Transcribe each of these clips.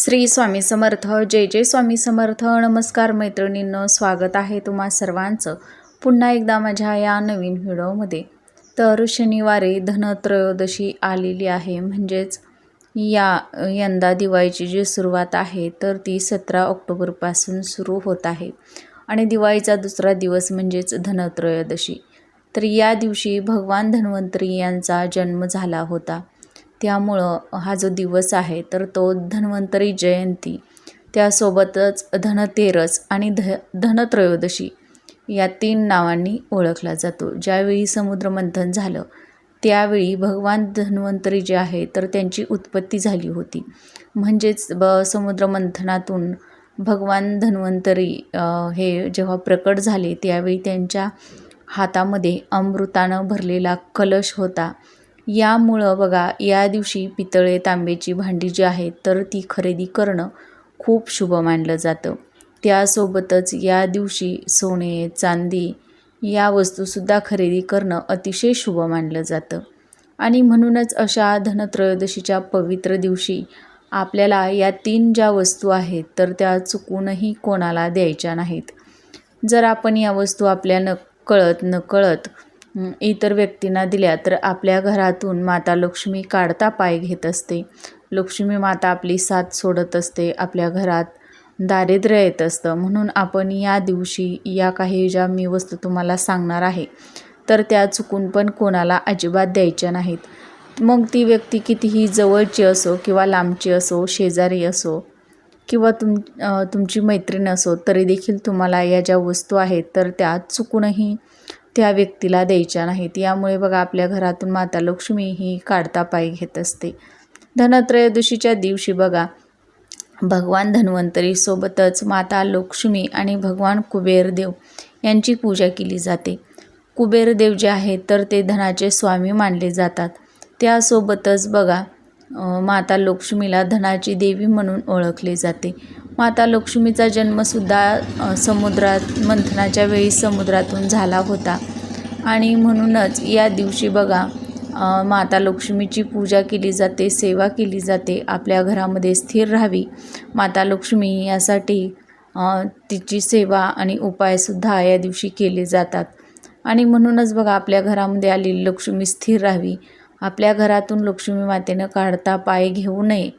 श्री स्वामी समर्थ जय जय स्वामी समर्थ. नमस्कार मैत्रिणींनं स्वागत आहे तुम्हा सर्वांचं पुन्हा एकदा माझ्या या नवीन व्हिडिओमध्ये. तर शनिवारी धनत्रयोदशी आलेली आहे म्हणजेच या यंदा दिवाळीची जी सुरुवात आहे तर ती सतरा ऑक्टोबरपासून सुरू होत आहे. आणि दिवाळीचा दुसरा दिवस म्हणजेच धनत्रयोदशी. तर या दिवशी भगवान धन्वंतरी यांचा जन्म झाला होता. त्यामुळं हा जो दिवस आहे तर तो धन्वंतरी जयंती. त्यासोबतच धनतेरस आणि ध धनत्रयोदशी या तीन नावांनी ओळखला जातो. ज्यावेळी समुद्रमंथन झालं त्यावेळी भगवान धन्वंतरी जे आहे तर त्यांची उत्पत्ती झाली होती. म्हणजेच ब समुद्रमंथनातून भगवान धन्वंतरी हे जेव्हा प्रकट झाले त्यावेळी त्यांच्या हातामध्ये अमृतानं भरलेला कलश होता. यामुळं बघा या दिवशी पितळे तांब्याची भांडी जी आहेत तर ती खरेदी करणं खूप शुभ मानलं जातं. त्यासोबतच या दिवशी सोने चांदी या वस्तूसुद्धा खरेदी करणं अतिशय शुभ मानलं जातं. आणि म्हणूनच अशा धनत्रयोदशीच्या पवित्र दिवशी आपल्याला या तीन ज्या वस्तू आहेत तर त्या चुकूनही कोणाला द्यायच्या नाहीत. जर आपण या वस्तू आपल्या न कळत नकळत इतर व्यक्तींना दिल्या तर आपल्या घरातून माता लक्ष्मी काढता पाय घेत असते. लक्ष्मी माता आपली साथ सोडत असते आपल्या घरात दारिद्र्य येत असतं. म्हणून आपण या दिवशी या काही ज्या मी वस्तू तुम्हाला सांगणार आहे तर त्या चुकून पण कोणाला अजिबात द्यायच्या नाहीत. मग ती व्यक्ती कितीही जवळची असो किंवा लांबची असो शेजारी असो किंवा तुम तुमची मैत्रीण असो तरी देखील तुम्हाला या ज्या वस्तू आहेत तर त्या चुकूनही त्या व्यक्तीला द्यायच्या नाहीत. यामुळे बघा आपल्या घरातून माता लक्ष्मी ही काढता पाय घेत असते. धनत्रयोदशीच्या दिवशी बघा भगवान धन्वंतरीसोबतच माता लक्ष्मी आणि भगवान कुबेरदेव यांची पूजा केली जाते. कुबेरदेव जे आहेत तर ते धनाचे स्वामी मानले जातात. त्यासोबतच बघा माता लक्ष्मीला धनाची देवी म्हणून ओळखले जाते. माता लक्ष्मीचा जन्मसुद्धा समुद्रात मंथनाच्या वेळी समुद्रातून झाला होता. आणि म्हणूनच या दिवशी बघा माता लक्ष्मीची पूजा केली जाते सेवा केली जाते आपल्या घरामध्ये स्थिर राहावी. माता लक्ष्मी यासाठी तिची सेवा आणि उपायसुद्धा या दिवशी केले जातात. आणि म्हणूनच बघा आपल्या घरामध्ये आलेली लक्ष्मी स्थिर राहावी. आपल्या घरातून लक्ष्मी मातेनं काढता पाय घेऊ नये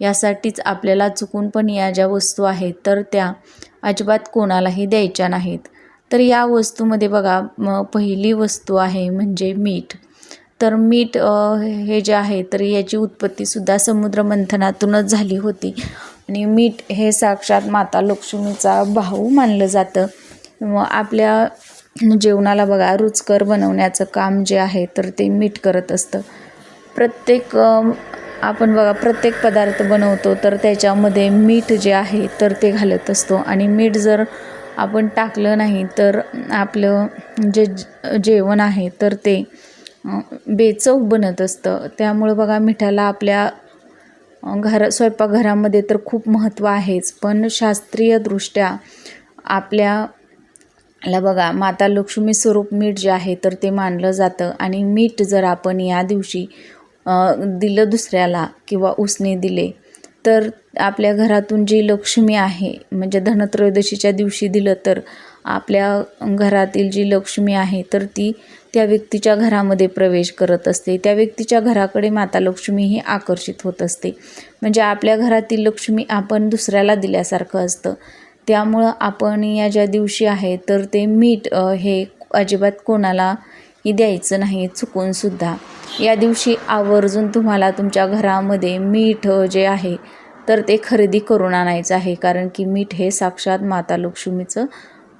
यासाठीच आपल्याला चुकून पण या ज्या वस्तू आहेत तर त्या अजिबात कोणालाही द्यायच्या नाहीत. तर या वस्तूमध्ये बघा म पहिली वस्तू आहे म्हणजे मीठ. तर मीठ हे जे आहे तर याची उत्पत्तीसुद्धा समुद्रमंथनातूनच झाली होती. आणि मीठ हे साक्षात माता लक्ष्मीचा भाऊ मानलं जातं. आपल्या जेवणाला बघा रुचकर बनवण्याचं काम जे आहे तर ते मीठ करत असतं. प्रत्येक आपण बघा प्रत्येक पदार्थ बनवतो तर त्याच्यामध्ये मीठ जे आहे तर ते घालत असतो. आणि मीठ जर आपण टाकलं नाही तर आपलं जे जेवण आहे तर ते बेचव बनत असतं. त्यामुळं बघा मिठाला आपल्या घर स्वयंपाकघरामध्ये तर खूप महत्त्व आहेच. पण शास्त्रीयदृष्ट्या आपल्या ला बघा माता लक्ष्मी स्वरूप मीठ जे आहे तर ते मानलं जातं. आणि मीठ जर आपण या दिवशी दिलं दुसऱ्याला किंवा उसने दिले तर आपल्या घरातून जी लक्ष्मी आहे म्हणजे धनत्रयोदशीच्या दिवशी दिलं तर आपल्या घरातील जी लक्ष्मी आहे तर ती त्या व्यक्तीच्या घरामध्ये प्रवेश करत असते. त्या व्यक्तीच्या घराकडे माता लक्ष्मी ही आकर्षित होत असते. म्हणजे आपल्या घरातील लक्ष्मी आपण दुसऱ्याला दिल्यासारखं असतं. त्यामुळं आपण या ज्या दिवशी आहे तर ते मीठ हे अजिबात कोणालाही द्यायचं नाही चुकूनसुद्धा या दिवशी आवर्जून तुम्हाला तुमच्या घरामध्ये मीठ जे आहे तर ते खरेदी करून आणायचं आहे कारण की मीठ हे साक्षात माता लक्ष्मीचं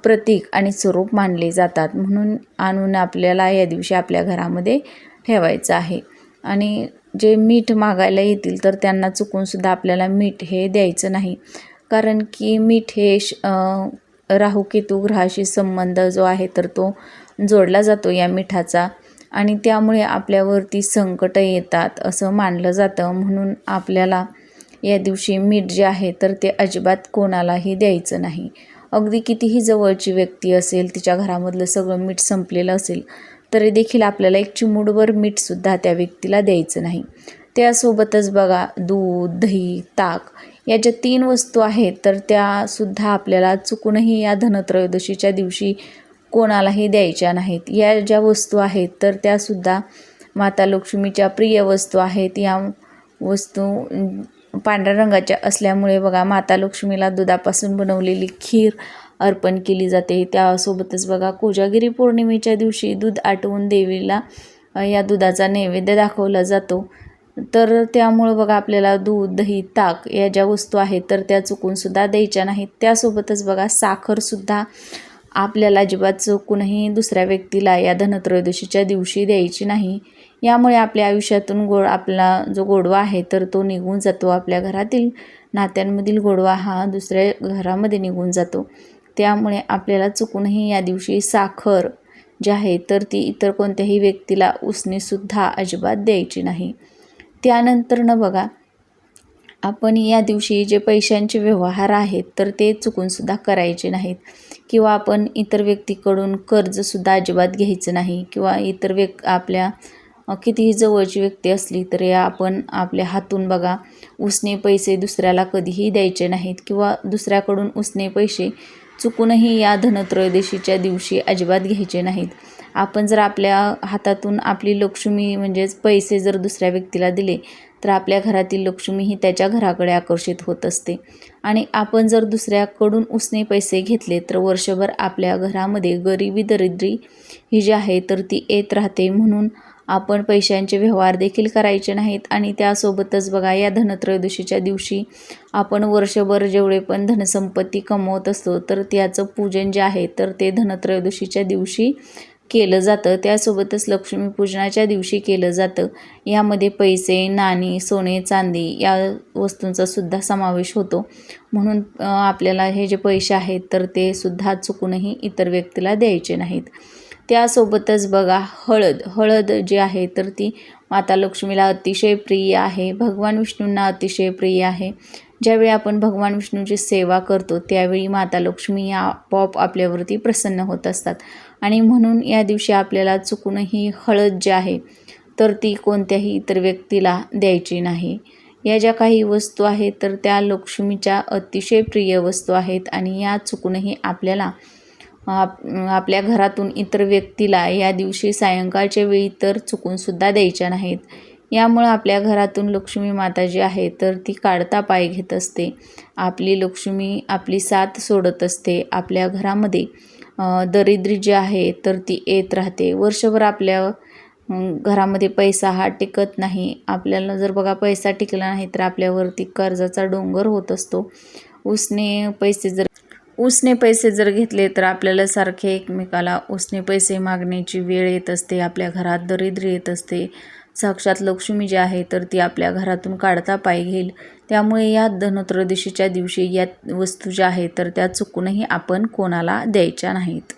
प्रतीक आणि स्वरूप मानले जातात म्हणून आणून आपल्याला या दिवशी आपल्या घरामध्ये ठेवायचं आहे. आणि जे मीठ मागायला येतील तर त्यांना चुकूनसुद्धा आपल्याला मीठ हे द्यायचं नाही. कारण की मीठ हे राहू केतू ग्रहाशी संबंध जो आहे तर तो जोडला जातो या मिठाचा. आणि त्यामुळे आपल्यावरती संकटं येतात असं मानलं जातं. म्हणून आपल्याला या दिवशी मीठ जे आहे तर ते अजिबात कोणालाही द्यायचं नाही. अगदी कितीही जवळची व्यक्ती असेल तिच्या घरामधलं सगळं मीठ संपलेलं असेल तरी देखील आपल्याला एक चिमूडभर मीठसुद्धा त्या व्यक्तीला द्यायचं नाही. त्यासोबतच बघा दूध दही ताक या ज्या तीन वस्तू आहेत तर त्यासुद्धा आपल्याला चुकूनही या धनत्रयोदशीच्या दिवशी कोणालाही द्यायच्या नाहीत. या ज्या वस्तू आहेत तर त्यासुद्धा माता लक्ष्मीच्या प्रिय वस्तू आहेत. या वस्तू पांढऱ्या रंगाच्या असल्यामुळे बघा माता लक्ष्मीला दुधापासून बनवलेली खीर अर्पण केली जाते. त्यासोबतच बघा कोजागिरी पौर्णिमेच्या दिवशी दूध आटवून देवीला या दुधाचा नैवेद्य दाखवला जातो. तर त्यामुळं बघा आपल्याला दूध दही ताक या ज्या वस्तू आहेत तर त्या चुकूनसुद्धा द्यायच्या नाहीत. त्यासोबतच बघा साखरसुद्धा आपल्याला अजिबात चुकूनही दुसऱ्या व्यक्तीला या धनत्रयोदशीच्या दिवशी द्यायची नाही. यामुळे आपल्या आयुष्यातून गोड आपला जो गोडवा आहे तर तो निघून जातो आपल्या घरातील नात्यांमधील गोडवा हा दुसऱ्या घरामध्ये निघून जातो. त्यामुळे आपल्याला चुकूनही या दिवशी साखर जी आहे तर ती इतर कोणत्याही व्यक्तीला उसणीसुद्धा अजिबात द्यायची नाही. त्यानंतरनं बघा आपण या दिवशी जे पैशांचे व्यवहार आहेत तर ते चुकूनसुद्धा करायचे नाहीत. किंवा आपण इतर व्यक्तीकडून कर्जसुद्धा अजिबात घ्यायचं नाही. किंवा इतर व्यक् आपल्या कितीही जवळची व्यक्ती असली तरी आपण आपल्या हातून बघा उसने पैसे दुसऱ्याला कधीही द्यायचे नाहीत. किंवा दुसऱ्याकडून उसने पैसे चुकूनही या धनत्रयोदशीच्या दिवशी अजिबात घ्यायचे नाहीत. आपण जर आपल्या हातातून आपली लक्ष्मी म्हणजेच पैसे जर दुसऱ्या व्यक्तीला दिले तर आपल्या घरातील लक्ष्मी ही त्याच्या घराकडे आकर्षित होत असते. आणि आपण जर दुसऱ्याकडून उसने पैसे घेतले तर वर्षभर आपल्या घरामध्ये गरिबी दरिद्री ही जी आहे तर ती येत राहते. म्हणून आपण पैशांचे व्यवहार देखील करायचे नाहीत. आणि त्यासोबतच बघा या धनत्रयोदशीच्या दिवशी आपण वर्षभर जेवढे पण धनसंपत्ती कमवत असतो तर त्याचं पूजन जे आहे तर ते धनत्रयोदशीच्या दिवशी केलं जातं. त्यासोबतच लक्ष्मीपूजनाच्या दिवशी केलं जातं. यामध्ये पैसे नाणी सोने चांदी या वस्तूंचा सुद्धा समावेश होतो. म्हणून आपल्याला हे जे पैसे आहेत तर ते सुद्धा चुकूनही इतर व्यक्तीला द्यायचे नाहीत. त्यासोबतच बघा हळद. हळद जी आहे तर ती माता लक्ष्मीला अतिशय प्रिय आहे. भगवान विष्णूंना अतिशय प्रिय आहे. ज्यावेळी आपण भगवान विष्णूची सेवा करतो त्यावेळी माता लक्ष्मी या आपोआप आपल्यावरती प्रसन्न होत असतात. आणि म्हणून या दिवशी आपल्याला चुकूनही हळद जी आहे तर ती कोणत्याही इतर व्यक्तीला द्यायची नाही. या ज्या काही वस्तू आहेत तर त्या लक्ष्मीच्या अतिशय प्रिय वस्तू आहेत आणि या चुकूनही आपल्याला आप आपल्या घरातून इतर व्यक्तीला या दिवशी सायंकाळच्या वेळी तर चुकूनसुद्धा द्यायच्या नाहीत. यामुळं आपल्या घरातून लक्ष्मी माता जी आहे तर ती काढता पाय घेत असते. आपली लक्ष्मी आपली साथ सोडत असते. आपल्या घरामध्ये दरिद्री जी आहे तर ती येत राहते. वर्षभर आपल्या घरामध्ये पैसा हा टिकत नाही. आपल्याला जर बघा पैसा टिकला नाही तर आपल्यावरती कर्जाचा डोंगर होत असतो. उसने पैसे जर उसने पैसे जर घेतले तर आपल्याला सारखे एकमेकाला उसने पैसे मागण्याची वेळ येत असते. आपल्या घरात दरिद्री येत असते. साक्षात लक्ष्मी जी आहे तर ती आपल्या घरातून काढता पाय घेईल. त्यामुळे या धनत्रयोदशीच्या दिवशी या वस्तू ज्या आहेत तर त्या चुकूनही आपण कोणाला द्यायच्या नाहीत.